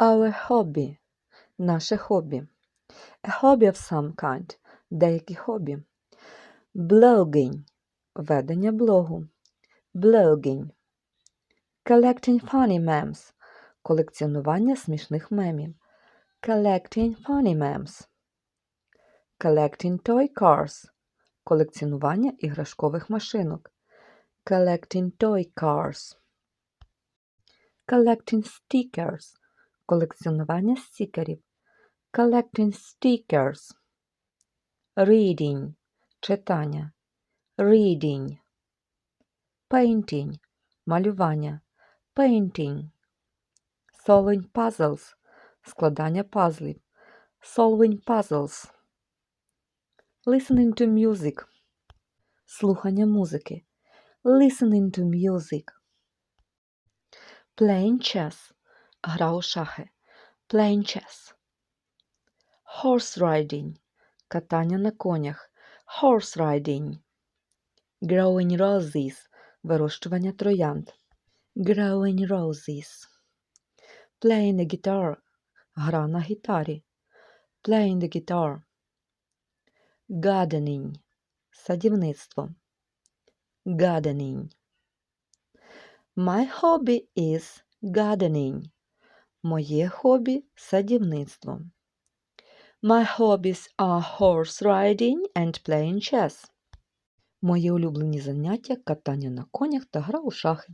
Our hobby – наше хобі. A hobby of some kind – деякі хобі. Blogging – ведення блогу. Blogging. Collecting funny memes – колекціонування смішних мемів. Collecting funny memes. Collecting toy cars – колекціонування іграшкових машинок. Collecting toy cars. Collecting stickers – колекціонування стікерів. Collecting stickers. Reading – читання. Reading. Painting – малювання. Painting. Solving puzzles – складання пазлів. Solving puzzles. Listening to music – слухання музики. Listening to music. Playing chess – гра у шахи. Playing chess. Horse riding – катання на конях. Horse riding. Growing roses – вирощування троянд. Growing roses. Playing the guitar – гра на гітарі. Playing the guitar. Gardening – садівництво. Gardening. My hobby is gardening. Моє хобі – садівництво. My hobbies are horse riding and playing chess. Мої улюблені заняття – катання на конях та гра у шахи.